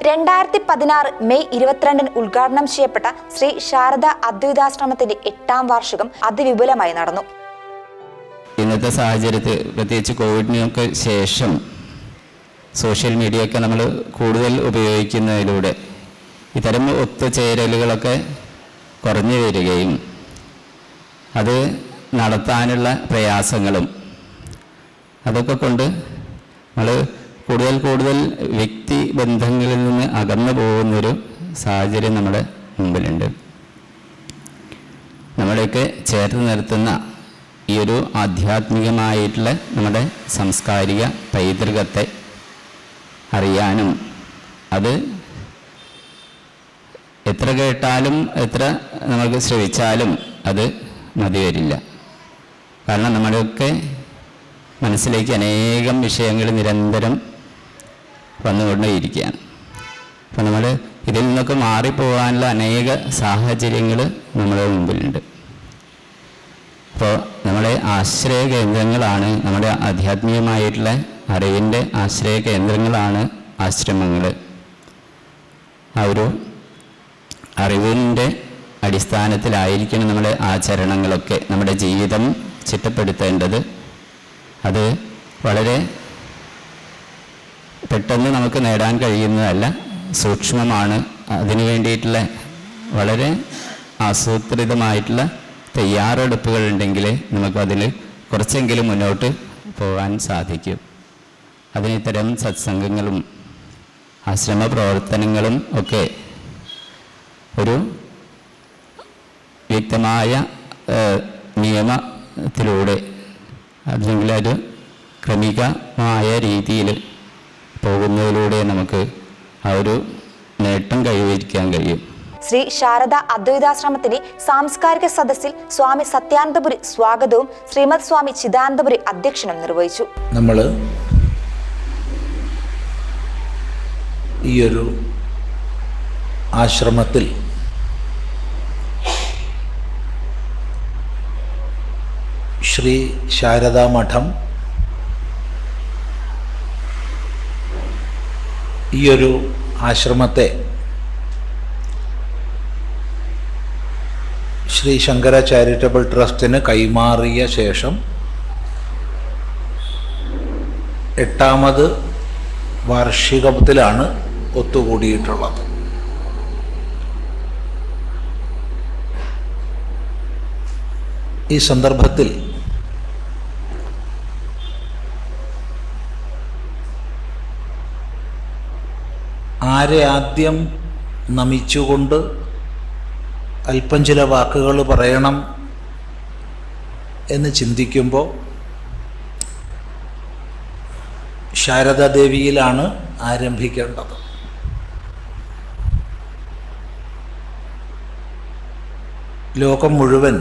രണ്ടായിരത്തി പതിനാറ് മെയ് ഇരുപത്തിരണ്ടിന് ഉദ്ഘാടനം ചെയ്യപ്പെട്ട ശ്രീ ശാരദ അദ്വൈതാശ്രമത്തിന്റെ എട്ടാം വാർഷികം അതിവിപുലമായി നടന്നു. ഇന്നത്തെ സാഹചര്യത്തിൽ പ്രത്യേകിച്ച് കോവിഡിനൊക്കെ ശേഷം സോഷ്യൽ മീഡിയ ഒക്കെ നമ്മൾ കൂടുതൽ ഉപയോഗിക്കുന്നതിലൂടെ ഇത്തരം ഒത്തുചേരലുകളൊക്കെ കുറഞ്ഞു വരികയും അത് നടത്താനുള്ള പ്രയാസങ്ങളും അതൊക്കെ കൊണ്ട് നമ്മൾ കൂടുതൽ കൂടുതൽ വ്യക്തി ബന്ധങ്ങളിൽ നിന്ന് അകന്നു പോകുന്നൊരു സാഹചര്യം നമ്മുടെ മുമ്പിലുണ്ട്. നമ്മളെയൊക്കെ ചേർത്ത് നിർത്തുന്ന ഈ ഒരു ആധ്യാത്മികമായിട്ടുള്ള നമ്മുടെ സാംസ്കാരിക പൈതൃകത്തെ അറിയാനും അത് എത്ര കേട്ടാലും എത്ര നമുക്ക് ശ്രവിച്ചാലും അത് മതി വരില്ല കാരണം നമ്മുടെയൊക്കെ മനസ്സിലേക്ക് അനേകം വിഷയങ്ങൾ നിരന്തരം വന്നുകൊണ്ടേയിരിക്കുകയാണ്. അപ്പം നമ്മൾ ഇതിൽ നിന്നൊക്കെ മാറിപ്പോകാനുള്ള അനേക സാഹചര്യങ്ങൾ നമ്മുടെ മുമ്പിലുണ്ട്. അപ്പോൾ നമ്മുടെ ആശ്രയ കേന്ദ്രങ്ങളാണ് നമ്മുടെ ആധ്യാത്മികമായിട്ടുള്ള അറിവിന്റെ ആശ്രയ കേന്ദ്രങ്ങളാണ് ആശ്രമങ്ങൾ. ആ ഒരു അറിവിന്റെ അടിസ്ഥാനത്തിലായിരിക്കണം നമ്മുടെ ആചരണങ്ങളൊക്കെ നമ്മുടെ ജീവിതം ചിട്ടപ്പെടുത്തേണ്ടത്. അത് വളരെ പെട്ടെന്ന് നമുക്ക് നേടാൻ കഴിയുന്നതല്ല. സൂക്ഷ്മമാണ്. അതിനു വേണ്ടിയിട്ടുള്ള വളരെ ആസൂത്രിതമായിട്ടുള്ള തയ്യാറെടുപ്പുകൾ ഉണ്ടെങ്കിൽ നമുക്കതിൽ കുറച്ചെങ്കിലും മുന്നോട്ട് പോകാൻ സാധിക്കും. അതിന് ഇത്തരം സത്സംഗങ്ങളും ആശ്രമ പ്രവർത്തനങ്ങളും ഒക്കെ ഒരു വ്യക്തമായ നിയമത്തിലൂടെ അല്ലെങ്കിൽ ഒരു ക്രമികമായ രീതിയിൽ പോകുന്നതിലൂടെ നമുക്ക് ആ ഒരു നേട്ടം കൈവരിക്കാൻ കഴിയും. ശ്രീ ശാരദ അദ്വൈതാശ്രമത്തിന്റെ സാംസ്കാരിക സദസ്സിൽ സ്വാമി സത്യാനന്ദപുരി സ്വാഗതവും ശ്രീമദ് സ്വാമി ചിദാനന്ദപുരി അധ്യക്ഷനും നിർവഹിച്ചു. നമ്മൾ ഒരു ആശ്രമത്തിൽ ശ്രീ ശാരദാ മഠം ഈയൊരു ആശ്രമത്തെ ശ്രീ ശങ്കര ചാരിറ്റബിൾ ട്രസ്റ്റിന് കൈമാറിയ ശേഷം എട്ടാമത് വാർഷികത്തിലാണ് ഒത്തുകൂടിയിട്ടുള്ളത്. ഈ സന്ദർഭത്തിൽ ആരെ ആദ്യം നമിച്ചുകൊണ്ട് അല്പം ചില വാക്കുകൾ പറയണം എന്ന് ചിന്തിക്കുമ്പോൾ ശാരദാദേവിയിലാണ് ആരംഭിക്കേണ്ടത്. ലോകം മുഴുവൻ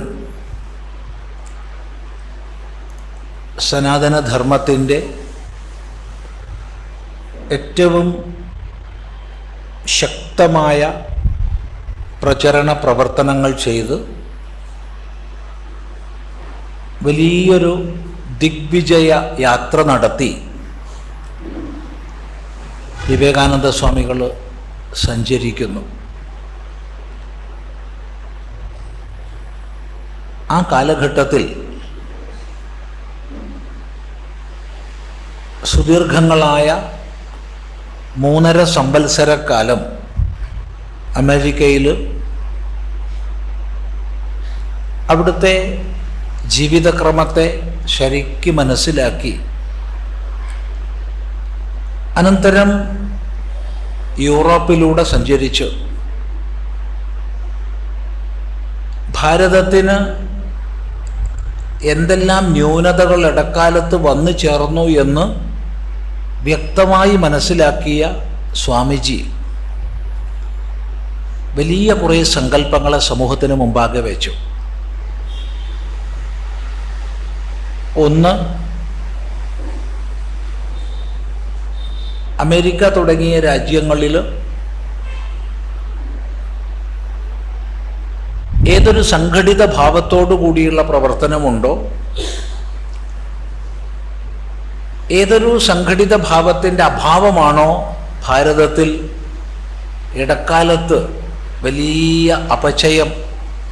സനാതനധർമ്മത്തിന്റെ ഏറ്റവും ശക്തമായ പ്രചരണ പ്രവർത്തനങ്ങൾ ചെയ്ത് വലിയൊരു ദിഗ്വിജയ യാത്ര നടത്തി. വിവേകാനന്ദ സ്വാമികൾ സഞ്ചരിക്കുന്നു. ആ കാലഘട്ടത്തിൽ സുദീർഘങ്ങളായ മൂന്നര സംവത്സരക്കാലം അമേരിക്കയിൽ അവിടുത്തെ ജീവിതക്രമത്തെ ശരിക്ക് മനസ്സിലാക്കി. അനന്തരം യൂറോപ്പിലൂടെ സഞ്ചരിച്ചു. ഭാരതത്തിന് എന്തെല്ലാം ന്യൂനതകൾ ഇടക്കാലത്ത് വന്നു ചേർന്നു എന്ന് വ്യക്തമായി മനസ്സിലാക്കിയ സ്വാമിജി വലിയ കുറേ സങ്കല്പങ്ങളെ സമൂഹത്തിന് മുമ്പാകെ വെച്ചു. ഒന്ന് അമേരിക്ക തുടങ്ങിയ രാജ്യങ്ങളിൽ ഏതൊരു സംഘടിത ഭാവത്തോടു കൂടിയുള്ള പ്രവർത്തനമുണ്ടോ ഏതൊരു സംഘടിത ഭാവത്തിന്റെ അഭാവമാണോ ഭാരതത്തിൽ ഇടക്കാലത്ത് വലിയ അപചയം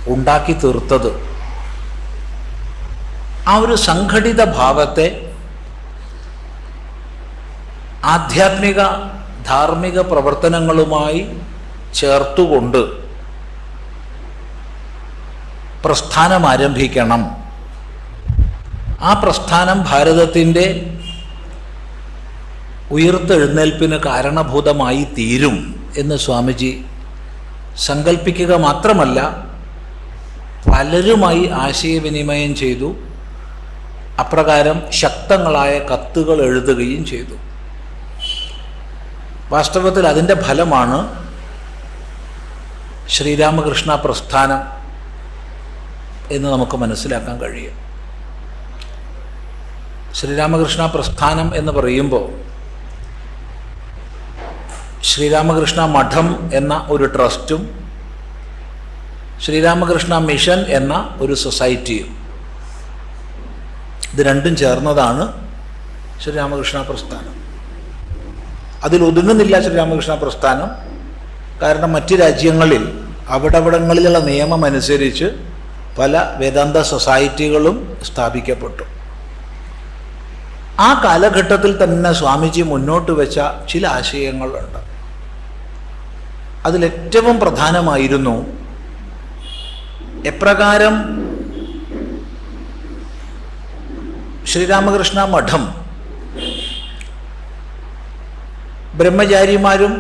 ഉണ്ടാക്കി തീർത്തത്? ആ ഒരു സംഘടിത ഭാവത്തെ ആധ്യാത്മിക ധാർമ്മിക പ്രവർത്തനങ്ങളുമായി ചേർത്തുകൊണ്ട് പ്രസ്ഥാനം ആരംഭിക്കണം. ആ പ്രസ്ഥാനം ഭാരതത്തിന്റെ ഉയർത്തെഴുന്നേൽപ്പിന് കാരണഭൂതമായി തീരും എന്ന് സ്വാമിജി സങ്കല്പിക്കുക മാത്രമല്ല പലരുമായി ആശയവിനിമയം ചെയ്തു. അപ്രകാരം ശക്തങ്ങളായ കത്തുകൾ എഴുതുകയും ചെയ്തു. വാസ്തവത്തിൽ അതിന്റെ ഫലമാണ് ശ്രീരാമകൃഷ്ണ പ്രസ്ഥാനം എന്ന് നമുക്ക് മനസ്സിലാക്കാൻ കഴിയും ശ്രീരാമകൃഷ്ണ പ്രസ്ഥാനം എന്ന് പറയുമ്പോൾ ശ്രീരാമകൃഷ്ണ മഠം എന്ന ഒരു ട്രസ്റ്റും ശ്രീരാമകൃഷ്ണ മിഷൻ എന്ന ഒരു സൊസൈറ്റിയും. ഇത് രണ്ടും ചേർന്നതാണ് ശ്രീരാമകൃഷ്ണ പ്രസ്ഥാനം. അതിലൊതുങ്ങുന്നില്ല ശ്രീരാമകൃഷ്ണ പ്രസ്ഥാനം. കാരണം മറ്റ് രാജ്യങ്ങളിൽ അവിടവിടങ്ങളിലുള്ള നിയമം അനുസരിച്ച് പല വേദാന്ത സൊസൈറ്റികളും സ്ഥാപിക്കപ്പെട്ടു. ആ കാലഘട്ടത്തിൽ തന്നെ സ്വാമിജി മുന്നോട്ട് വെച്ച ചില ആശയങ്ങളുണ്ട്. അതിലേറ്റവും പ്രധാനമായിരുന്നു എപ്രകാരം ശ്രീരാമകൃഷ്ണ മഠം ബ്രഹ്മചാരിമാരും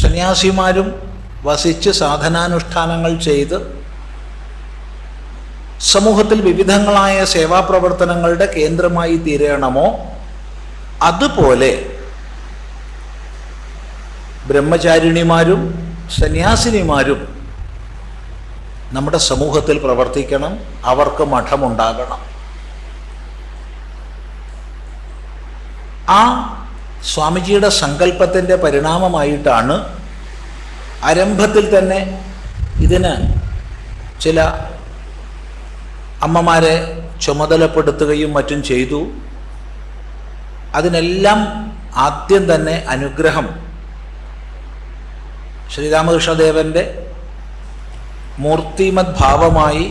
സന്യാസിമാരും വസിച്ച് സാധനാനുഷ്ഠാനങ്ങൾ ചെയ്ത് സമൂഹത്തിൽ വിവിധങ്ങളായ സേവാപ്രവർത്തനങ്ങളുടെ കേന്ദ്രമായി തീരണമോ അതുപോലെ ബ്രഹ്മചാരിണിമാരും സന്യാസിനിമാരും നമ്മുടെ സമൂഹത്തിൽ പ്രവർത്തിക്കണം അവർക്ക് മഠമുണ്ടാകണം. ആ സ്വാമിജിയുടെ സങ്കല്പത്തിന്റെ പരിണാമമായിട്ടാണ് ആരംഭത്തിൽ തന്നെ ഇതിന് ചില അമ്മമാരെ ചുമതലപ്പെടുത്തുകയും മറ്റും ചെയ്തു. അതിനെല്ലാം ആദ്യം തന്നെ അനുഗ്രഹം ശ്രീരാമകൃഷ്ണദേവന്റെ മൂർത്തിമത് ഭാവമായി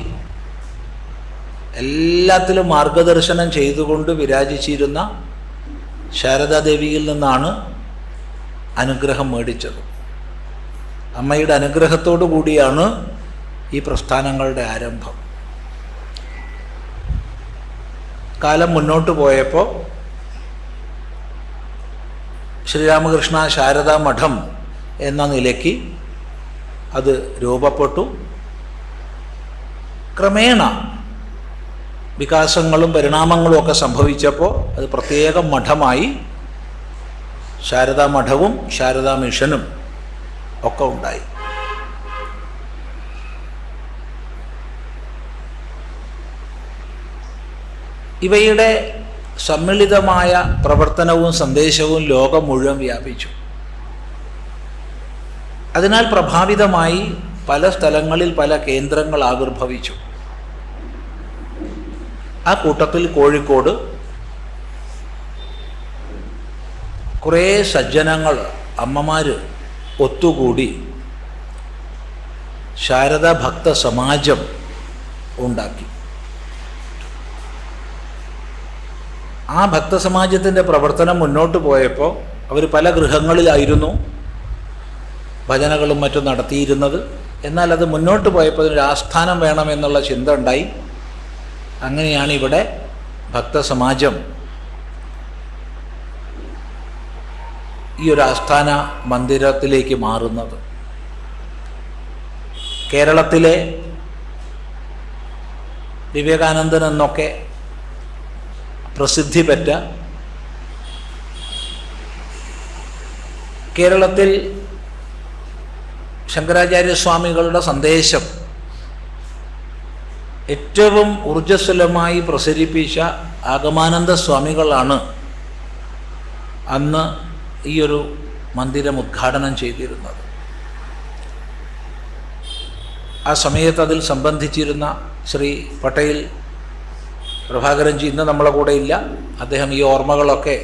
എല്ലാത്തിലും മാർഗദർശനം ചെയ്തുകൊണ്ട് വിരാജിച്ചിരുന്ന ശാരദാദേവിയിൽ നിന്നാണ് അനുഗ്രഹം മേടിച്ചത്. അമ്മയുടെ അനുഗ്രഹത്തോടു കൂടിയാണ് ഈ പ്രസ്ഥാനങ്ങളുടെ ആരംഭം. കാലം മുന്നോട്ട് പോയപ്പോൾ ശ്രീരാമകൃഷ്ണ ശാരദാ മഠം എന്ന നിലയ്ക്ക് അത് രൂപപ്പെട്ടു. ക്രമേണ വികാസങ്ങളും പരിണാമങ്ങളും ഒക്കെ സംഭവിച്ചപ്പോൾ അത് പ്രത്യേക മഠമായി ശാരദാ മഠവും ശാരദാ മിഷനും ഒക്കെ ഉണ്ടായി. ഇവയുടെ സമ്മിളിതമായ പ്രവർത്തനവും സന്ദേശവും ലോകം മുഴുവൻ വ്യാപിച്ചു. അതിനാൽ പ്രഭാവിതമായി പല സ്ഥലങ്ങളിൽ പല കേന്ദ്രങ്ങൾ ആവിർഭവിച്ചു. ആ കൂട്ടത്തിൽ കോഴിക്കോട് കുറേ സജ്ജനങ്ങൾ അമ്മമാർ ഒത്തുകൂടി ശാരദ ഭക്ത സമാജം ഉണ്ടാക്കി. ആ ഭക്തസമാജത്തിന്റെ പ്രവർത്തനം മുന്നോട്ട് പോയപ്പോൾ അവർ പല ഗൃഹങ്ങളിലായിരുന്നു. ഭജനകളും മറ്റും നടത്തിയിരുന്നത്. എന്നാൽ അത് മുന്നോട്ട് പോയപ്പോൾ അതിനൊരു ആസ്ഥാനം വേണമെന്നുള്ള ചിന്ത ഉണ്ടായി. അങ്ങനെയാണ് ഇവിടെ ഭക്തസമാജം ഈ ഒരു ആസ്ഥാന മന്ദിരത്തിലേക്ക് മാറുന്നത്. കേരളത്തിലെ വിവേകാനന്ദൻ എന്നൊക്കെ പ്രസിദ്ധി പെറ്റ കേരളത്തിൽ ശങ്കരാചാര്യസ്വാമികളുടെ സന്ദേശം ഏറ്റവും ഊർജസ്വലമായി പ്രസരിപ്പിച്ച ആഗമാനന്ദ സ്വാമികളാണ് അന്ന് ഈ ഒരു മന്ദിരം ഉദ്ഘാടനം ചെയ്തിരുന്നത്. ആ സമയത്ത് അതിൽ സംബന്ധിച്ചിരുന്ന ശ്രീ പട്ടേൽ പ്രഭാകരൻജി ഇന്ന് നമ്മളെ കൂടെ ഇല്ല. അദ്ദേഹം ഈ ഓർമ്മകളൊക്കെ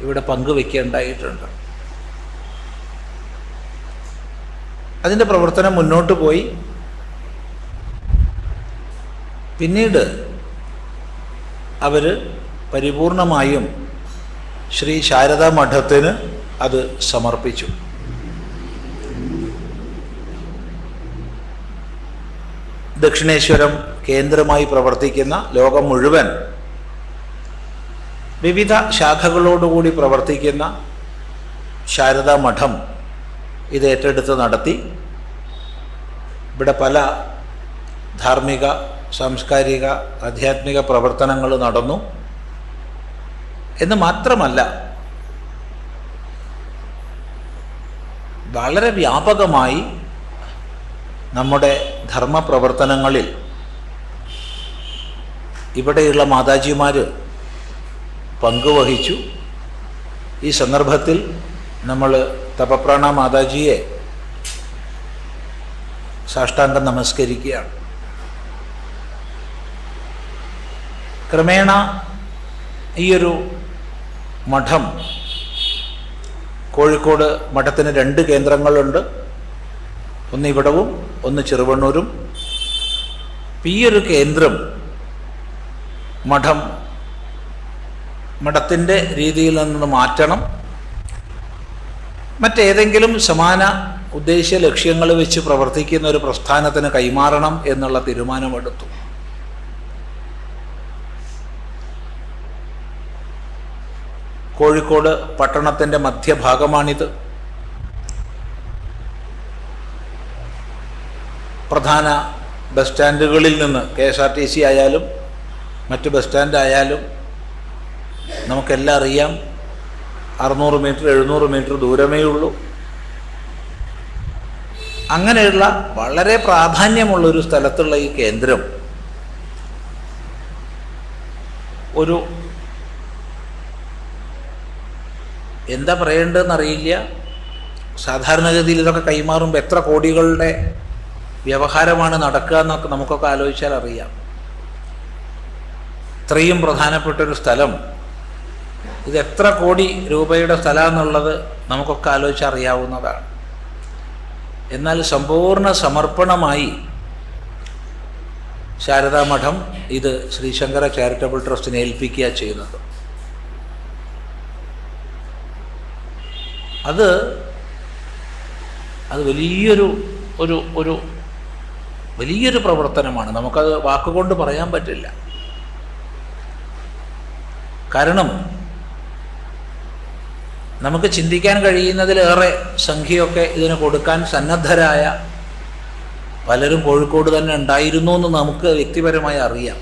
ഇവിടെ പങ്കുവെക്കേണ്ടായിട്ടുണ്ട്. അതിന്റെ പ്രവർത്തനം മുന്നോട്ട് പോയി. പിന്നീട് അവർ പരിപൂർണമായും ശ്രീ ശാരദാ മഠത്തിന് അത് സമർപ്പിച്ചു. ദക്ഷിണേശ്വരം കേന്ദ്രമായി പ്രവർത്തിക്കുന്ന ലോകം മുഴുവൻ വിവിധ ശാഖകളോടുകൂടി പ്രവർത്തിക്കുന്ന ശാരദാ മഠം ഇത് ഏറ്റെടുത്ത് നടത്തി. ഇവിടെ പല ധാർമ്മിക സാംസ്കാരിക ആധ്യാത്മിക പ്രവർത്തനങ്ങൾ നടന്നു. എന്ന് മാത്രമല്ല വളരെ വ്യാപകമായി നമ്മുടെ ധർമ്മപ്രവർത്തനങ്ങളിൽ ഇവിടെയുള്ള മാതാജിമാർ പങ്കുവഹിച്ചു. ഈ സന്ദർഭത്തിൽ നമ്മൾ തപപ്രാണ മാതാജിയെ സാഷ്ടാംഗം നമസ്കരിക്കുകയാണ്. ക്രമേണ ഈയൊരു മഠം കോഴിക്കോട് മഠത്തിന് രണ്ട് കേന്ദ്രങ്ങളുണ്ട്. ഒന്ന് ഇവിടവും ഒന്ന് ചെറുവണ്ണൂരും. ഈ ഒരു കേന്ദ്രം മഠം മഠത്തിന്റെ രീതിയിൽ നിന്ന് മാറ്റണം. മറ്റേതെങ്കിലും സമാന ഉദ്ദേശ്യ ലക്ഷ്യങ്ങൾ വെച്ച് പ്രവർത്തിക്കുന്ന ഒരു പ്രസ്ഥാനത്തിന് കൈമാറണം എന്നുള്ള തീരുമാനമെടുത്തു. കോഴിക്കോട് പട്ടണത്തിന്റെ മധ്യഭാഗമാണിത്. പ്രധാന ബസ് സ്റ്റാൻഡുകളിൽ നിന്ന് K S R T C ആയാലും മറ്റ് ബസ് സ്റ്റാൻഡായാലും നമുക്കെല്ലാം അറിയാം അറുന്നൂറ് മീറ്റർ എഴുന്നൂറ് മീറ്റർ ദൂരമേ ഉള്ളൂ. അങ്ങനെയുള്ള വളരെ പ്രാധാന്യമുള്ള ഒരു സ്ഥലത്തുള്ള ഈ കേന്ദ്രം ഒരു എന്താ പറയേണ്ടതെന്ന് അറിയില്ല സാധാരണഗതിയിൽ ഇതൊക്കെ കൈമാറുമ്പോൾ എത്ര കോടികളുടെ വ്യവഹാരമാണ് നടക്കുക എന്നൊക്കെ നമുക്കൊക്കെ ആലോചിച്ചാൽ അറിയാം. ഇത്രയും പ്രധാനപ്പെട്ട ഒരു സ്ഥലം ഇത് എത്ര കോടി രൂപയുടെ സ്ഥലമെന്നുള്ളത് നമുക്കൊക്കെ ആലോചിച്ച് അറിയാവുന്നതാണ് എന്നാൽ സമ്പൂർണ സമർപ്പണമായി ശാരദാ മഠം ഇത് ശ്രീശങ്കര ചാരിറ്റബിൾ ട്രസ്റ്റിനെ ഏൽപ്പിക്കുക ചെയ്യുന്നത്. അത് അത് വലിയൊരു ഒരു ഒരു വലിയൊരു പ്രവർത്തനമാണ്. നമുക്കത് വാക്കുകൊണ്ട് പറയാൻ പറ്റില്ല. കാരണം നമുക്ക് ചിന്തിക്കാൻ കഴിയുന്നതിലേറെ സംഖ്യയൊക്കെ ഇതിന് കൊടുക്കാൻ സന്നദ്ധരായ പലരും കോഴിക്കോട് തന്നെ ഉണ്ടായിരുന്നു എന്ന് നമുക്ക് വ്യക്തിപരമായി അറിയാം.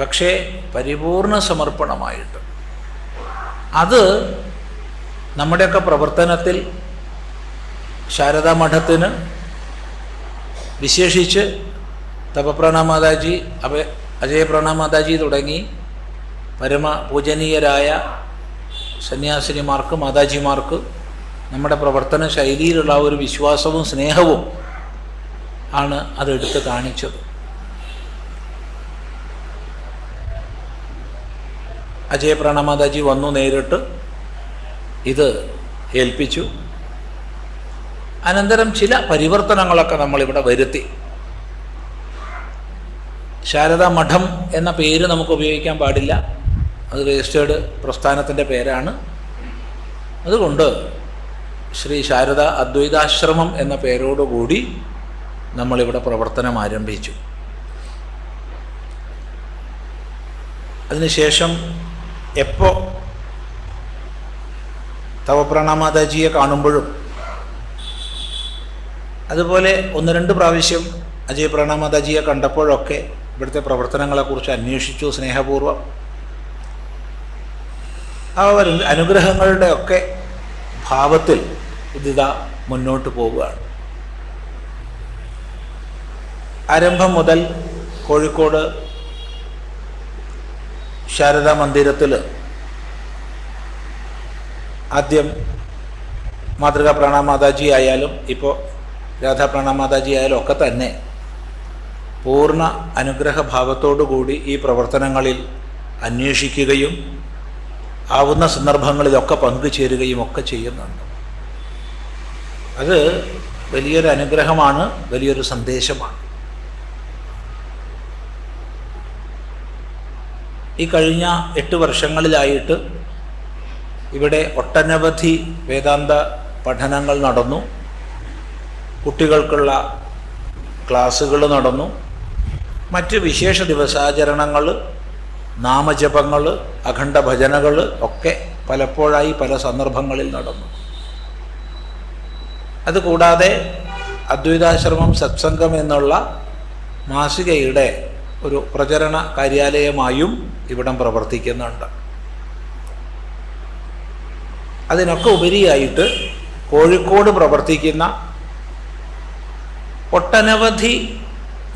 പക്ഷേ പരിപൂർണ സമർപ്പണമായിട്ട് അത് നമ്മുടെയൊക്കെ പ്രവർത്തനത്തിൽ ശാരദാമഠത്തിന് വിശേഷിച്ച് അഭയ അഭ അജയപ്രണമാതാജി തുടങ്ങി പരമ പൂജനീയരായ സന്യാസിനിമാർക്ക് മാതാജിമാർക്ക് നമ്മുടെ പ്രവർത്തന ശൈലിയിലുള്ള ഒരു വിശ്വാസവും സ്നേഹവും ആണ് അതെടുത്ത് കാണിച്ചത്. അജയ പ്രണമാതാജി വന്നു നേരിട്ട്. ഇത് ഏൽപ്പിച്ചു. അനന്തരം ചില പരിവർത്തനങ്ങളൊക്കെ നമ്മളിവിടെ വരുത്തി. ശാരദാ മഠം എന്ന പേര് നമുക്ക് ഉപയോഗിക്കാൻ പാടില്ല. അത് രജിസ്റ്റേർഡ് പ്രസ്ഥാനത്തിന്റെ പേരാണ്. അതുകൊണ്ട് ശ്രീ ശാരദ അദ്വൈതാശ്രമം എന്ന പേരോടുകൂടി നമ്മളിവിടെ പ്രവർത്തനം ആരംഭിച്ചു. അതിനുശേഷം എപ്പോൾ തവപ്രണമാതാജിയെ കാണുമ്പോഴും അതുപോലെ ഒന്ന് രണ്ട് പ്രാവശ്യം അജയ് പ്രണാമാതാജിയെ കണ്ടപ്പോഴൊക്കെ ഇവിടുത്തെ പ്രവർത്തനങ്ങളെക്കുറിച്ച് അന്വേഷിച്ചു സ്നേഹപൂർവം. ആ അനുഗ്രഹങ്ങളുടെ ഒക്കെ ഭാവത്തിൽ ഇതിതാ മുന്നോട്ട് പോവുകയാണ്. ആരംഭം മുതൽ കോഴിക്കോട് ശാരദാ മന്ദിരത്തിൽ ആദ്യം മാതൃകാ പ്രണാമാതാജി ആയാലും ഇപ്പോൾ രാധാ പ്രണാമാതാജി ആയാലും ഒക്കെ തന്നെ പൂർണ അനുഗ്രഹഭാവത്തോടു കൂടി ഈ പ്രവർത്തനങ്ങളിൽ അന്വേഷിക്കുകയും ആവുന്ന സന്ദർഭങ്ങളിലൊക്കെ പങ്കുചേരുകയും ഒക്കെ ചെയ്യുന്നുണ്ട്. അത് വലിയൊരു അനുഗ്രഹമാണ് വലിയൊരു സന്ദേശമാണ്. ഈ കഴിഞ്ഞ എട്ട് വർഷങ്ങളിലായിട്ട് ഇവിടെ ഒട്ടനവധി വേദാന്ത പഠനങ്ങൾ നടന്നു. കുട്ടികൾക്കുള്ള ക്ലാസ്സുകൾ നടന്നു. മറ്റ് വിശേഷ ദിവസാചരണങ്ങൾ നാമജപങ്ങൾ അഖണ്ഡ ഭജനകൾ ഒക്കെ പലപ്പോഴായി പല സന്ദർഭങ്ങളിൽ നടന്നു. അതുകൂടാതെ അദ്വൈതാശ്രമം സത്സംഗം എന്നുള്ള മാസികയുടെ ഒരു പ്രചരണ കാര്യാലയമായും ഇവിടം പ്രവർത്തിക്കുന്നുണ്ട്. അതിനൊക്കെ ഉപരിയായിട്ട് കോഴിക്കോട് പ്രവർത്തിക്കുന്ന ഒട്ടനവധി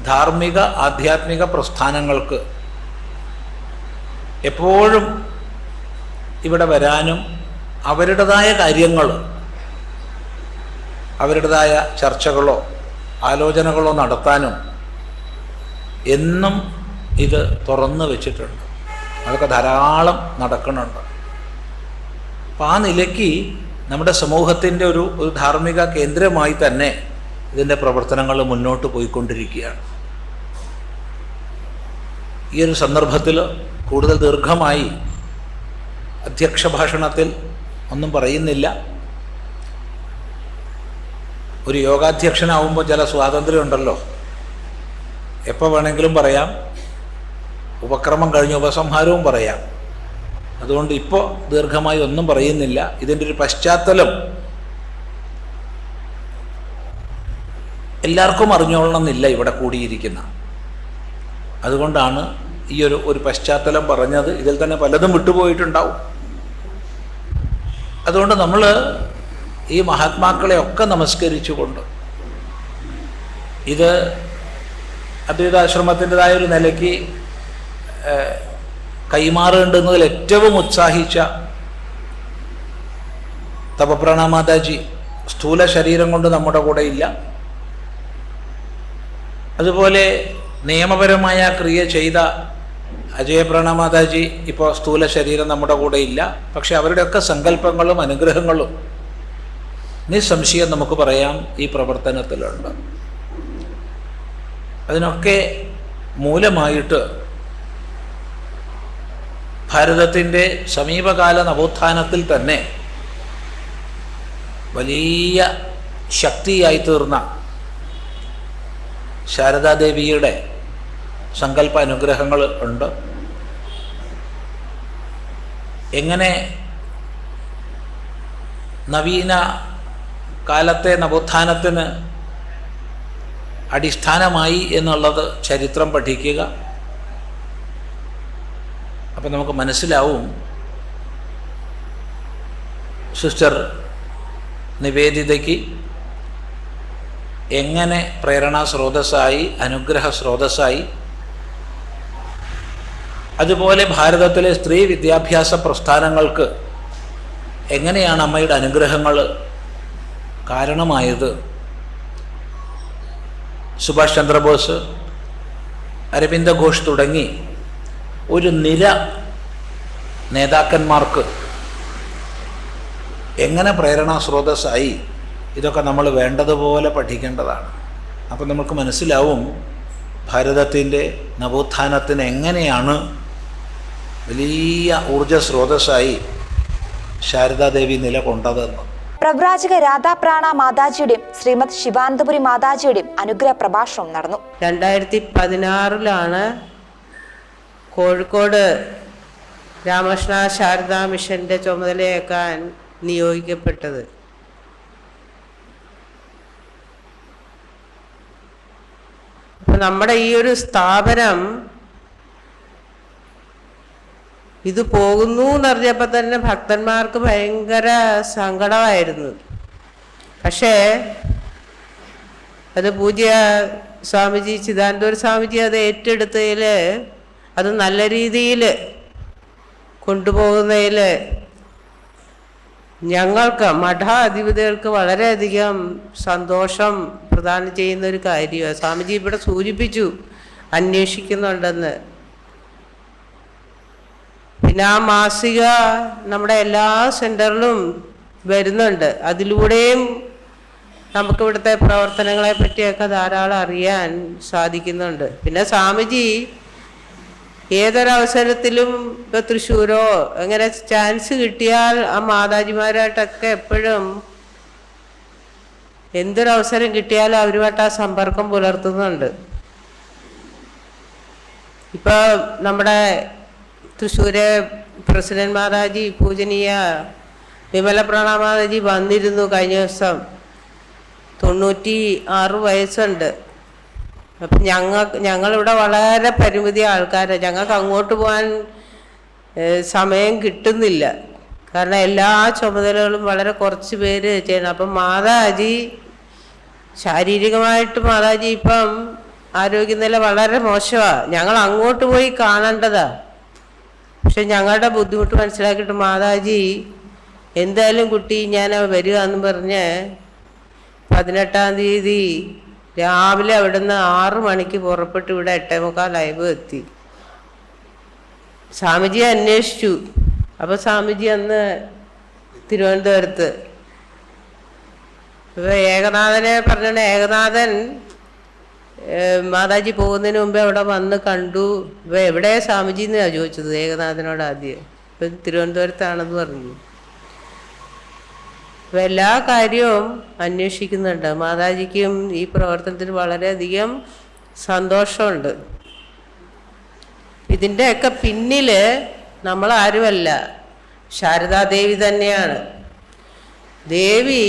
ധാർമ്മിക ആധ്യാത്മിക പ്രസ്ഥാനങ്ങൾക്ക് എപ്പോഴും ഇവിടെ വരാനും അവരുടേതായ കാര്യങ്ങൾ അവരുടേതായ ചർച്ചകളോ ആലോചനകളോ നടത്താനും എന്നും ഇത് തുറന്നു വെച്ചിട്ടുണ്ട്. അതൊക്കെ ധാരാളം നടക്കുന്നുണ്ട്. അപ്പം ആ നിലയ്ക്ക് നമ്മുടെ സമൂഹത്തിന്റെ ഒരു ഒരു ധാർമ്മിക കേന്ദ്രമായി തന്നെ ഇതിന്റെ പ്രവർത്തനങ്ങൾ മുന്നോട്ട് പോയിക്കൊണ്ടിരിക്കുകയാണ്. ഈ ഒരു സന്ദർഭത്തിൽ കൂടുതൽ ദീർഘമായി അധ്യക്ഷ ഭാഷണത്തിൽ ഒന്നും പറയുന്നില്ല. ഒരു യോഗാധ്യക്ഷനാവുമ്പോൾ ചില സ്വാതന്ത്ര്യമുണ്ടല്ലോ എപ്പോൾ വേണമെങ്കിലും പറയാം. ഉപക്രമം കഴിഞ്ഞ് ഉപസംഹാരവും പറയാം. അതുകൊണ്ട് ഇപ്പോൾ ദീർഘമായി ഒന്നും പറയുന്നില്ല. ഇതിന്റെ ഒരു പശ്ചാത്തലം എല്ലാവർക്കും അറിഞ്ഞോളണമെന്നില്ല ഇവിടെ കൂടിയിരിക്കുന്ന. അതുകൊണ്ടാണ് ഈ ഒരു ഒരു പശ്ചാത്തലം പറഞ്ഞത് ഇതിൽ തന്നെ പലതും വിട്ടുപോയിട്ടുണ്ടാവും. അതുകൊണ്ട് നമ്മൾ ഈ മഹാത്മാക്കളെ ഒക്കെ നമസ്കരിച്ചുകൊണ്ട് ഇത് അദ്വൈതാശ്രമത്തിന്റെതായ ഒരു നിലയ്ക്ക് കൈമാറേണ്ടുന്നതിൽ ഏറ്റവും ഉത്സാഹിച്ച തപപ്രണമാതാജി സ്ഥൂല ശരീരം കൊണ്ട് നമ്മുടെ കൂടെ ഇല്ല. അതുപോലെ നിയമപരമായ ക്രിയ ചെയ്ത അജയപ്രണമാതാജി ഇപ്പോൾ സ്ഥൂല ശരീരം നമ്മുടെ കൂടെ ഇല്ല. പക്ഷെ അവരുടെയൊക്കെ സങ്കല്പങ്ങളും അനുഗ്രഹങ്ങളും നിസ്സംശയം നമുക്ക് പറയാം ഈ പ്രവർത്തനത്തിലുണ്ട്. അതിനൊക്കെ മൂലമായിട്ട് ഭാരതത്തിന്റെ സമീപകാല നവോത്ഥാനത്തിൽ തന്നെ വലിയ ശക്തിയായി തീർന്ന ശാരദാദേവിയുടെ സങ്കല്പ അനുഗ്രഹങ്ങൾ ഉണ്ട്. എങ്ങനെ നവീന കാലത്തെ നവോത്ഥാനത്തിന് അടിസ്ഥാനമായി എന്നുള്ളത് ചരിത്രം പഠിക്കുക. അപ്പം നമുക്ക് മനസ്സിലാവും. സിസ്റ്റർ നിവേദിതയ്ക്ക് എങ്ങനെ പ്രേരണാ സ്രോതസ്സായി അനുഗ്രഹ സ്രോതസ്സായി അതുപോലെ ഭാരതത്തിലെ സ്ത്രീ വിദ്യാഭ്യാസ പ്രസ്ഥാനങ്ങൾക്ക് എങ്ങനെയാണ് അമ്മയുടെ അനുഗ്രഹങ്ങൾ കാരണമായത്? സുഭാഷ് ചന്ദ്രബോസ് അരവിന്ദ ഘോഷ് തുടങ്ങി ഒരു നിര നേതാക്കന്മാർക്ക് എങ്ങനെ പ്രേരണാ സ്രോതസ്സായി? ഇതൊക്കെ നമ്മൾ വേണ്ടതുപോലെ പഠിക്കേണ്ടതാണ്. അപ്പം നമുക്ക് മനസ്സിലാവും ഭാരതത്തിന്റെ നവോത്ഥാനത്തിന് എങ്ങനെയാണ് വലിയ ഊർജ സ്രോതസ്സായി ശാരദാദേവി നിലകൊണ്ടതെന്ന്. പ്രവ്രാജക രാധാപ്രാണ മാതാജിയുടെയും ശ്രീമത് ശിവാനന്ദപുരി മാതാജിയുടെയും അനുഗ്രഹ പ്രഭാഷണം നടന്നു. രണ്ടായിരത്തി പതിനാറിലാണ് കോഴിക്കോട് രാമകൃഷ്ണ ശാരദാ മിഷന്റെ ചുമതലയേക്കാൻ നിയോഗിക്കപ്പെട്ടത്. അപ്പൊ നമ്മുടെ ഈ ഒരു സ്ഥാപനം ഇത് പോകുന്നു എന്നറിഞ്ഞപ്പോൾ തന്നെ ഭക്തന്മാർക്ക് ഭയങ്കര സങ്കടമായിരുന്നു. പക്ഷേ അത് പൂജ്യ സ്വാമിജി ചിദാനന്ദപുര സ്വാമിജി അത് ഏറ്റെടുത്തതിൽ അത് നല്ല രീതിയിൽ കൊണ്ടുപോകുന്നതിൽ ഞങ്ങൾക്ക് മഠാധിപതികൾക്ക് വളരെയധികം സന്തോഷം പ്രദാനം ചെയ്യുന്ന ഒരു കാര്യമാണ്. സ്വാമിജി ഇവിടെ സൂചിപ്പിച്ചു അന്വേഷിക്കുന്നുണ്ടെന്ന്. പിന്നെ ആ മാസിക നമ്മുടെ എല്ലാ സെന്ററിലും വരുന്നുണ്ട്. അതിലൂടെയും നമുക്ക് ഇവിടുത്തെ പ്രവർത്തനങ്ങളെ പറ്റിയൊക്കെ ധാരാളം അറിയാൻ സാധിക്കുന്നുണ്ട്. പിന്നെ സ്വാമിജി ഏതൊരവസരത്തിലും ഇപ്പൊ തൃശ്ശൂരോ അങ്ങനെ ചാൻസ് കിട്ടിയാൽ ആ മാതാജിമാരായിട്ടൊക്കെ എപ്പോഴും എന്തൊരവസരം കിട്ടിയാലും അവരുമായിട്ട് ആ സമ്പർക്കം പുലർത്തുന്നുണ്ട്. ഇപ്പൊ നമ്മുടെ തൃശ്ശൂരെ പ്രസിഡന്റ് മഹാരാജി പൂജനീയ വിമല പ്രണാമാതാജി വന്നിരുന്നു കഴിഞ്ഞ ദിവസം. തൊണ്ണൂറ്റി ആറ് വയസ്സുണ്ട്. അപ്പം ഞങ്ങൾ ഞങ്ങളിവിടെ വളരെ പരിമിതി ആൾക്കാരാണ് ഞങ്ങൾക്ക് അങ്ങോട്ട് പോകാൻ സമയം കിട്ടുന്നില്ല. കാരണം എല്ലാ ചുമതലകളും വളരെ കുറച്ച് പേര് ചെയ്യണം. അപ്പം മാതാജി ശാരീരികമായിട്ട് മാതാജി ഇപ്പം ആരോഗ്യനില വളരെ മോശമാണ് ഞങ്ങൾ അങ്ങോട്ട് പോയി കാണേണ്ടതാ. പക്ഷെ ഞങ്ങളുടെ ബുദ്ധിമുട്ട് മനസ്സിലാക്കിയിട്ട് മാതാജി എന്തായാലും കുട്ടി ഞാൻ വരിക എന്ന് പറഞ്ഞ് പതിനെട്ടാം തീയതി രാവിലെ അവിടുന്ന് ആറു മണിക്ക് പുറപ്പെട്ട് ഇവിടെ എട്ടേ ലൈവ് എത്തി. സ്വാമിജിയെ അന്വേഷിച്ചു. അപ്പോൾ സ്വാമിജി അന്ന് തിരുവനന്തപുരത്ത്. ഇപ്പോൾ ഏകനാഥനെ പറഞ്ഞ ഏകനാഥൻ മാതാജി പോകുന്നതിന് മുമ്പേ അവിടെ വന്ന് കണ്ടു. ഇപ്പൊ എവിടെ സ്വാമിജി എന്നാണ് ചോദിച്ചത് ഏകനാഥനോട് ആദ്യം. ഇപ്പം തിരുവനന്തപുരത്താണെന്ന് പറഞ്ഞു. അപ്പം എല്ലാ കാര്യവും അന്വേഷിക്കുന്നുണ്ട്. മാതാജിക്കും ഈ പ്രവർത്തനത്തിൽ വളരെയധികം സന്തോഷമുണ്ട്. ഇതിന്റെയൊക്കെ പിന്നിൽ നമ്മൾ ആരുമല്ല ശാരദാദേവി തന്നെയാണ്. ദേവി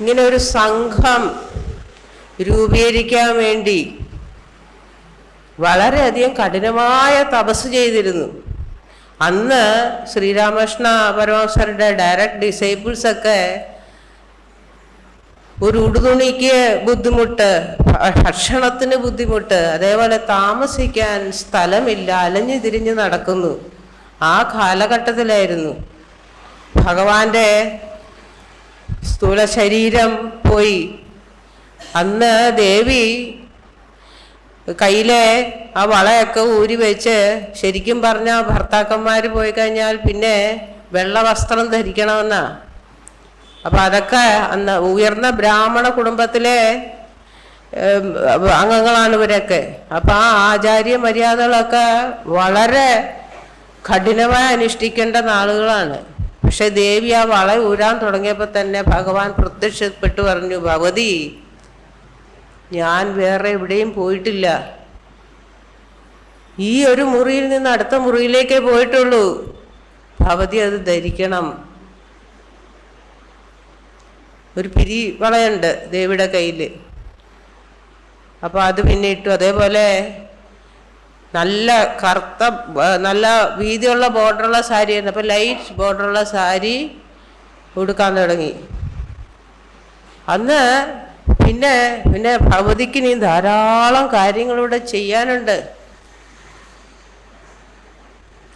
ഇങ്ങനെ ഒരു സംഘം രൂപീകരിക്കാൻ വേണ്ടി വളരെയധികം കഠിനമായ തപസ് ചെയ്തിരുന്നു. അന്ന് ശ്രീരാമകൃഷ്ണ പരമഹംസരുടെ ഡയറക്റ്റ് ഡിസൈബിൾസൊക്കെ ഒരു ഉടുതുണിക്ക് ബുദ്ധിമുട്ട് ഭക്ഷണത്തിന് ബുദ്ധിമുട്ട് അതേപോലെ താമസിക്കാൻ സ്ഥലമില്ല അലഞ്ഞു തിരിഞ്ഞ് നടക്കുന്നു. ആ കാലഘട്ടത്തിലായിരുന്നു ഭഗവാന്റെ സ്ഥൂല ശരീരം പോയി അന്ന് ദേവി കയ്യിലെ ആ വളയൊക്കെ ഊരി വെച്ച് ശരിക്കും പറഞ്ഞ ഭർത്താക്കന്മാർ പോയി കഴിഞ്ഞാൽ പിന്നെ വെള്ള വസ്ത്രം ധരിക്കണമെന്നാ. അപ്പൊ അതൊക്കെ അന്ന് ഉയർന്ന ബ്രാഹ്മണ കുടുംബത്തിലെ അംഗങ്ങളാണ് ഇവരൊക്കെ. അപ്പൊ ആ ആചാര്യ മര്യാദകളൊക്കെ വളരെ കഠിനമായി അനുഷ്ഠിക്കേണ്ട നാളുകളാണ്. പക്ഷെ ദേവി ആ വള ഊരാൻ തുടങ്ങിയപ്പോൾ തന്നെ ഭഗവാൻ പ്രത്യക്ഷപ്പെട്ടു പറഞ്ഞു ഭഗവതി ഞാൻ വേറെ എവിടെയും പോയിട്ടില്ല. ഈ ഒരു മുറിയിൽ നിന്ന് അടുത്ത മുറിയിലേക്കേ പോയിട്ടുള്ളൂ. ഭവതി അത് ധരിക്കണം. ഒരു പിരി വളയുണ്ട് ദേവിയുടെ കയ്യിൽ അപ്പോൾ അത് പിന്നെ ഇട്ടു. അതേപോലെ നല്ല കറുത്ത നല്ല വീതിയുള്ള ബോർഡറുള്ള സാരിയായിരുന്നു അപ്പോൾ ലൈറ്റ് ബോർഡറുള്ള സാരി ഉടുക്കാൻ തുടങ്ങി. അന്ന് പിന്നെ പിന്നെ ഭഗവതിക്ക് നീ ധാരാളം കാര്യങ്ങളിവിടെ ചെയ്യാനുണ്ട്.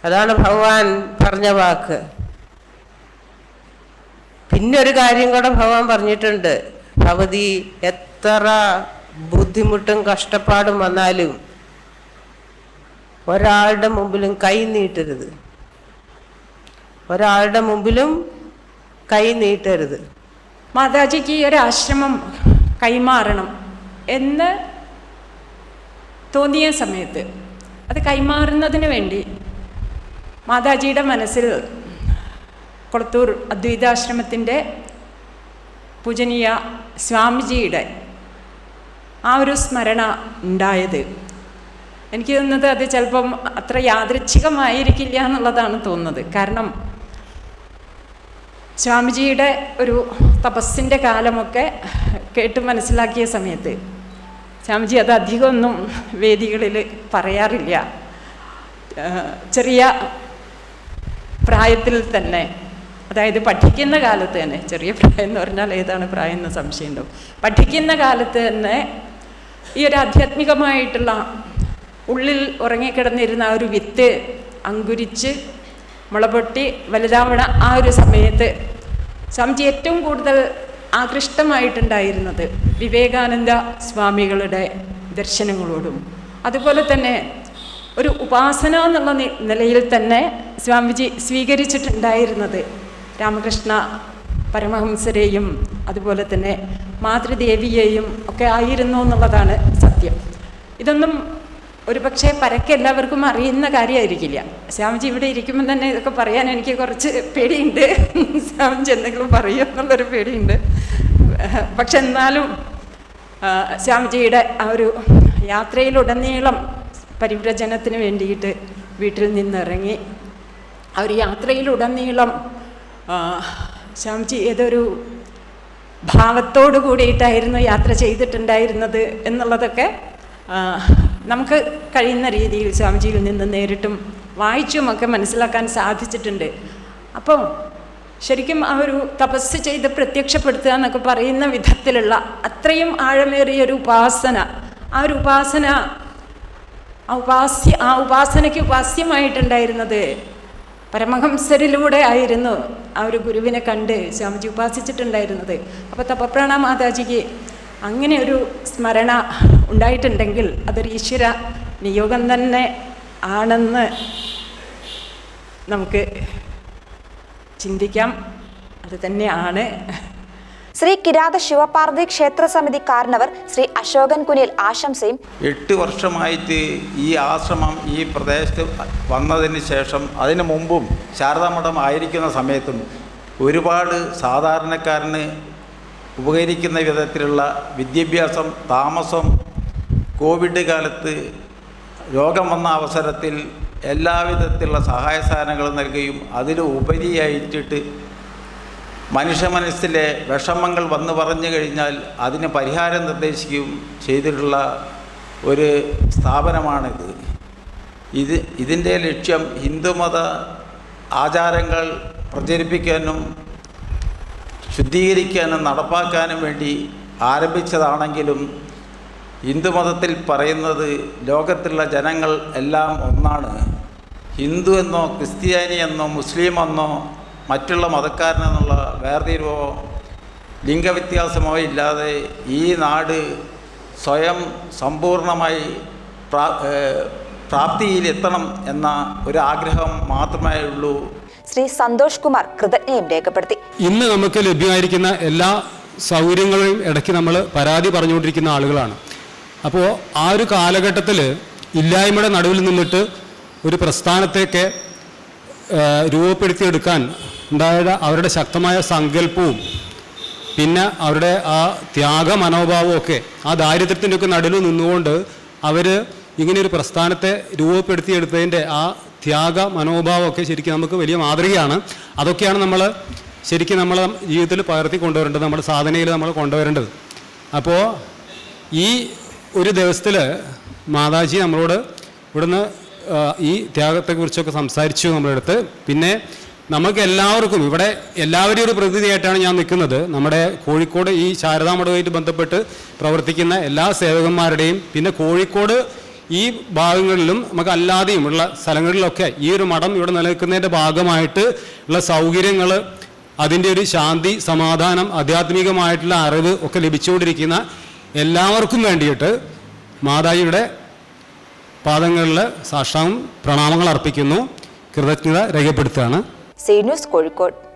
അതാണ് ഭഗവാൻ പറഞ്ഞ വാക്ക്. പിന്നെ ഒരു കാര്യം കൂടെ ഭഗവാൻ പറഞ്ഞിട്ടുണ്ട്. ഭഗവതി എത്ര ബുദ്ധിമുട്ടും കഷ്ടപ്പാടും വന്നാലും ഒരാളുടെ മുമ്പിലും കൈ നീട്ടരുത്. ഒരാളുടെ മുമ്പിലും കൈ നീട്ടരുത്. മാതാജിക്ക് ഈ ഒരു ആശ്രമം കൈമാറണം എന്ന് തോന്നിയ സമയത്ത് അത് കൈമാറുന്നതിന് വേണ്ടി മാതാജിയുടെ മനസ്സിൽ കൊളത്തൂർ അദ്വൈതാശ്രമത്തിന്റെ പൂജനീയ സ്വാമിജിയുടെ ആ ഒരു സ്മരണ ഉണ്ടായത്. എനിക്ക് തോന്നുന്നത് അത് ചിലപ്പം അത്ര യാദൃച്ഛികമായിരിക്കില്ല എന്നുള്ളതാണ് തോന്നുന്നത്. കാരണം സ്വാമിജിയുടെ ഒരു തപസ്സിന്റെ കാലമൊക്കെ കേട്ട് മനസ്സിലാക്കിയ സമയത്ത് സ്വാമിജി അത് അധികമൊന്നും വേദികളിൽ പറയാറില്ല. ചെറിയ പ്രായത്തിൽ തന്നെ അതായത് പഠിക്കുന്ന കാലത്ത് തന്നെ ചെറിയ പ്രായം എന്ന് പറഞ്ഞാൽ ഏതാണ് പ്രായം എന്ന് സംശയമുണ്ടോ? പഠിക്കുന്ന കാലത്ത് തന്നെ ഈ ഒരു ആധ്യാത്മികമായിട്ടുള്ള ഉള്ളിൽ ഉറങ്ങിക്കിടന്നിരുന്ന ആ ഒരു വിത്ത് അങ്കുരിച്ച് മുളപൊട്ടി വലുതാവണ ആ ഒരു സമയത്ത് സ്വാമിജി ഏറ്റവും കൂടുതൽ ആകൃഷ്ടമായിട്ടുണ്ടായിരുന്നത് വിവേകാനന്ദ സ്വാമികളുടെ ദർശനങ്ങളോടും അതുപോലെ തന്നെ ഒരു ഉപാസന എന്നുള്ള നിലയിൽ തന്നെ സ്വാമിജി സ്വീകരിച്ചിട്ടുണ്ടായിരുന്നത് രാമകൃഷ്ണ പരമഹംസരെയും അതുപോലെ തന്നെ മാതൃദേവിയെയും ഒക്കെ ആയിരുന്നു എന്നുള്ളതാണ് സത്യം. ഇതൊന്നും ഒരുപക്ഷെ പരക്കെ എല്ലാവർക്കും അറിയുന്ന കാര്യമായിരിക്കില്ല. സ്വാമിജി ഇവിടെ ഇരിക്കുമ്പോൾ തന്നെ ഇതൊക്കെ പറയാൻ എനിക്ക് കുറച്ച് പേടിയുണ്ട്. സ്വാമിജി എന്തെങ്കിലും പറയും എന്നുള്ളൊരു പേടിയുണ്ട്. പക്ഷെ എന്നാലും സ്വാമിജിയുടെ ആ ഒരു യാത്രയിലുടനീളം പരിവ്രജനത്തിന് വേണ്ടിയിട്ട് വീട്ടിൽ നിന്നിറങ്ങി. ആ ഒരു യാത്രയിലുടനീളം സ്വാമിജി ഏതൊരു ഭാവത്തോടു കൂടിയിട്ടായിരുന്നു യാത്ര ചെയ്തിട്ടുണ്ടായിരുന്നത് എന്നുള്ളതൊക്കെ നമുക്ക് കഴിയുന്ന രീതിയിൽ സ്വാമിജിയിൽ നിന്ന് നേരിട്ടും വായിച്ചും ഒക്കെ മനസ്സിലാക്കാൻ സാധിച്ചിട്ടുണ്ട്. അപ്പോൾ ശരിക്കും ആ ഒരു തപസ് ചെയ്ത് പ്രത്യക്ഷപ്പെടുത്തുക എന്നൊക്കെ പറയുന്ന വിധത്തിലുള്ള അത്രയും ആഴമേറിയ ഒരു ഉപാസന ആ ഒരു ഉപാസന ആ ഉപാസ്യ ആ ഉപാസനയ്ക്ക് ഉപാസ്യമായിട്ടുണ്ടായിരുന്നത് പരമഹംസരിലൂടെ ആയിരുന്നു ആ ഒരു ഗുരുവിനെ കണ്ട് സ്വാമിജി ഉപാസിച്ചിട്ടുണ്ടായിരുന്നത്. അപ്പോൾ തപപ്രാണ മാതാജിക്ക് അങ്ങനെ ഒരു സ്മരണ ഉണ്ടായിട്ടുണ്ടെങ്കിൽ അതൊരു ഈശ്വര നിയോഗം തന്നെ ആണെന്ന് നമുക്ക് ചിന്തിക്കാം. അത് തന്നെയാണ്. ശ്രീ കിരാത ശിവപാർവതി ക്ഷേത്ര സമിതി കാരണവർ ശ്രീ അശോകൻ കുനിൽ ആശംസയും എട്ട് വർഷമായിട്ട് ഈ ആശ്രമം ഈ പ്രദേശത്ത് വന്നതിന് ശേഷം അതിന് മുമ്പും ശാരദാമഠം ആയിരിക്കുന്ന സമയത്തും ഒരുപാട് സാധാരണക്കാരന് ഉപകരിക്കുന്ന വിധത്തിലുള്ള വിദ്യാഭ്യാസം താമസം കോവിഡ് കാലത്ത് രോഗം വന്ന അവസരത്തിൽ എല്ലാവിധത്തിലുള്ള സഹായ സാധനങ്ങൾ നൽകുകയും അതിന് ഉപരിയായിട്ടിട്ട് മനുഷ്യ മനസ്സിലെ വിഷമങ്ങൾ വന്നു പറഞ്ഞു കഴിഞ്ഞാൽ അതിന് പരിഹാരം നിർദ്ദേശിക്കുകയും ചെയ്തിട്ടുള്ള ഒരു സ്ഥാപനമാണിത്. ഇത് ഇതിന്റെ ലക്ഷ്യം ഹിന്ദുമത ആചാരങ്ങൾ പ്രചരിപ്പിക്കാനും ശുദ്ധീകരിക്കാനും നടപ്പാക്കാനും വേണ്ടി ആരംഭിച്ചതാണെങ്കിലും ഹിന്ദുമതത്തിൽ പറയുന്നത് ലോകത്തുള്ള ജനങ്ങൾ എല്ലാം ഒന്നാണ്. ഹിന്ദു എന്നോ ക്രിസ്ത്യാനി എന്നോ മുസ്ലിം എന്നോ മറ്റുള്ള മതക്കാരനെന്നുള്ള വേർതിരിവോ ലിംഗവ്യത്യാസമോ ഇല്ലാതെ ഈ നാട് സ്വയം സമ്പൂർണമായി പ്രാ പ്രാപ്തിയിലെത്തണം എന്ന ഒരു ആഗ്രഹം മാത്രമേ ഉള്ളൂ. ശ്രീ സന്തോഷ് കുമാർ കൃതജ്ഞയും രേഖപ്പെടുത്തി. ഇന്ന് നമുക്ക് ലഭ്യമായിരിക്കുന്ന എല്ലാ സൗകര്യങ്ങളും ഇടയ്ക്ക് നമ്മൾ പരാതി പറഞ്ഞുകൊണ്ടിരിക്കുന്ന ആളുകളാണ്. അപ്പോൾ ആ ഒരു കാലഘട്ടത്തിൽ ഇല്ലായ്മയുടെ നടുവിൽ നിന്നിട്ട് ഒരു പ്രസ്ഥാനത്തേക്ക് ആ, രൂപപ്പെടുത്തിയെടുക്കാൻ ഉണ്ടായ അവരുടെ ശക്തമായ സങ്കല്പവും പിന്നെ അവരുടെ ആ ത്യാഗ മനോഭാവവും ഒക്കെ ആ ദാരിദ്ര്യത്തിന്റെയൊക്കെ നടുവിൽ നിന്നുകൊണ്ട് അവർ ഇങ്ങനെയൊരു പ്രസ്ഥാനത്തെ രൂപപ്പെടുത്തിയെടുത്തതിന്റെ ആ ത്യാഗ മനോഭാവമൊക്കെ ശരിക്കും നമുക്ക് വലിയ മാതൃകയാണ്. അതൊക്കെയാണ് നമ്മൾ ശരിക്കും നമ്മൾ ജീവിതത്തിൽ പകർത്തി കൊണ്ടുവരേണ്ടത് നമ്മുടെ സാധനയിൽ നമ്മൾ കൊണ്ടുവരേണ്ടത്. അപ്പോൾ ഈ ഒരു ദിവസത്തിൽ മാതാജി നമ്മളോട് ഇവിടുന്ന് ഈ ത്യാഗത്തെക്കുറിച്ചൊക്കെ സംസാരിച്ചു നമ്മുടെ അടുത്ത് പിന്നെ നമുക്ക് എല്ലാവർക്കും ഇവിടെ എല്ലാവരെയും ഒരു പ്രതിനിധിയായിട്ടാണ് ഞാൻ നിൽക്കുന്നത്. നമ്മുടെ കോഴിക്കോട് ഈ ശാരദാമഠവുമായിട്ട് ബന്ധപ്പെട്ട് പ്രവർത്തിക്കുന്ന എല്ലാ സേവകന്മാരുടെയും പിന്നെ കോഴിക്കോട് ഈ ഭാഗങ്ങളിലും നമുക്ക് അല്ലാതെയും ഉള്ള സ്ഥലങ്ങളിലൊക്കെ ഈ ഒരു മഠം ഇവിടെ നിലനിൽക്കുന്നതിന്റെ ഭാഗമായിട്ട് ഉള്ള സൗകര്യങ്ങൾ അതിന്റെ ഒരു ശാന്തി സമാധാനം ആധ്യാത്മികമായിട്ടുള്ള അറിവ് ഒക്കെ ലഭിച്ചുകൊണ്ടിരിക്കുന്ന എല്ലാവർക്കും വേണ്ടിയിട്ട് മാതാജിയുടെ പാദങ്ങളിൽ സാഷ്ടാംഗം പ്രണാമങ്ങൾ അർപ്പിക്കുന്നു. കൃതജ്ഞത രേഖപ്പെടുത്തുകയാണ്. ന്യൂസ് കോഴിക്കോട്.